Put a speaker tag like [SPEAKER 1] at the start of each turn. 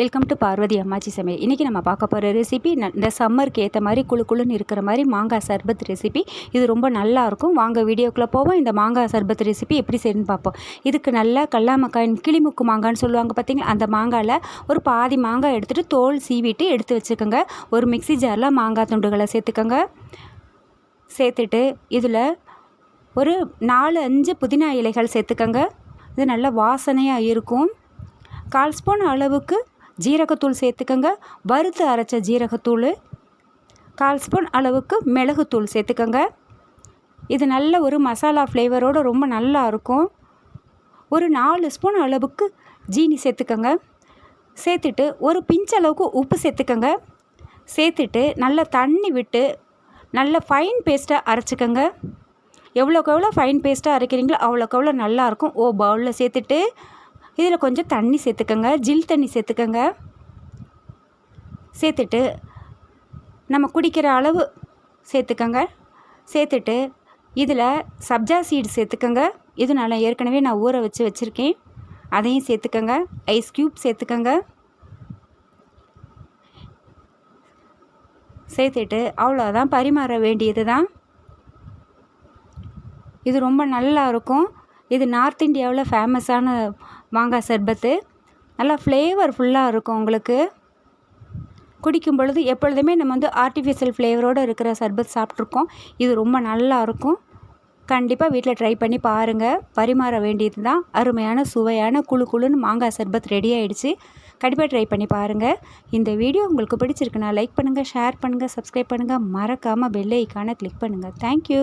[SPEAKER 1] Welcome to Parvati அம்மாச்சி சமையல் இன்றைக்கி நம்ம பார்க்க போகிற ரெசிபி இந்த சம்மருக்கு ஏற்ற மாதிரி குழு குழுன்னு இருக்கிற மாதிரி மாங்காய் சர்பத் ரெசிபி இது ரொம்ப நல்லாயிருக்கும் வாங்க வீடியோக்குள்ளே போவோம். இந்த மாங்காய் சர்பத் ரெசிபி எப்படி செய்யணும்னு பார்ப்போம். இதுக்கு நல்லா கல்லாமக்காய் கிளிமுக்கு மாங்கான்னு சொல்லுவாங்க பார்த்தீங்களா? அந்த மாங்காயில் ஒரு பாதி மாங்காய் எடுத்துகிட்டு தோல் சீவிட்டு எடுத்து வச்சுக்கோங்க. ஒரு மிக்சி ஜாரில் மாங்காய் துண்டுகளை சேர்த்துக்கோங்க. சேர்த்துட்டு இதில் ஒரு நாலு அஞ்சு புதினா இலைகள் சேர்த்துக்கோங்க. இது நல்ல வாசனையாக இருக்கும். கால் ஸ்பூன் அளவுக்கு ஜீரகத்தூள் சேர்த்துக்கோங்க. வறுத்து அரைச்ச ஜீரகத்தூள். கால் ஸ்பூன் அளவுக்கு மிளகுத்தூள் சேர்த்துக்கோங்க. இது நல்ல ஒரு மசாலா ஃப்ளேவரோடு ரொம்ப நல்லா இருக்கும். ஒரு நாலு ஸ்பூன் அளவுக்கு ஜீனி சேர்த்துக்கோங்க. சேர்த்துட்டு ஒரு பிஞ்ச் அளவுக்கு உப்பு சேர்த்துக்கோங்க. சேர்த்துட்டு நல்லா தண்ணி விட்டு நல்ல ஃபைன் பேஸ்ட்டாக அரைச்சிக்கோங்க. எவ்வளோக்கு எவ்வளோ ஃபைன் பேஸ்ட்டாக அரைக்கிறீங்களோ அவ்வளோக்கு அவ்வளோ நல்லாயிருக்கும் ஓ பவுலில் சேர்த்துட்டு இதில் கொஞ்சம் தண்ணி சேர்த்துக்கோங்க ஜில் தண்ணி சேர்த்துக்கோங்க. சேர்த்துட்டு நம்ம குடிக்கிற அளவு சேர்த்துக்கோங்க. சேர்த்துட்டு இதில் சப்ஜா சீடு சேர்த்துக்கோங்க. இது நான் ஏற்கனவே நான் ஊற வச்சு வச்சுருக்கேன். அதையும் சேர்த்துக்கோங்க. ஐஸ் க்யூப் சேர்த்துக்கோங்க. சேர்த்துட்டு அவ்வளோதான். பரிமாற வேண்டியது தான் இது ரொம்ப நல்லா இருக்கும். இது நார்த் இந்தியாவில் ஃபேமஸான மாங்காய் சர்பத்து. நல்லா ஃப்ளேவர்ஃபுல்லாக இருக்கும் உங்களுக்கு. குடிக்கும் பொழுது எப்பொழுதுமே நம்ம வந்து ஆர்டிஃபிஷியல் ஃப்ளேவரோடு இருக்கிற சர்பத் சாப்பிட்ருக்கோம். இது ரொம்ப நல்லா இருக்கும். கண்டிப்பாக வீட்டில் ட்ரை பண்ணி பாருங்கள் பரிமாற வேண்டியது தான். அருமையான சுவையான குழு குழுன்னு மாங்காய் சர்பத் ரெடி ஆகிடுச்சு கண்டிப்பாக ட்ரை பண்ணி பாருங்கள் இந்த வீடியோ உங்களுக்கு பிடிச்சிருக்குன்னா லைக் பண்ணுங்கள் ஷேர் பண்ணுங்கள் சப்ஸ்கிரைப் பண்ணுங்கள் மறக்காமல் பெல் ஐக்கானை கிளிக் பண்ணுங்கள் தேங்க்யூ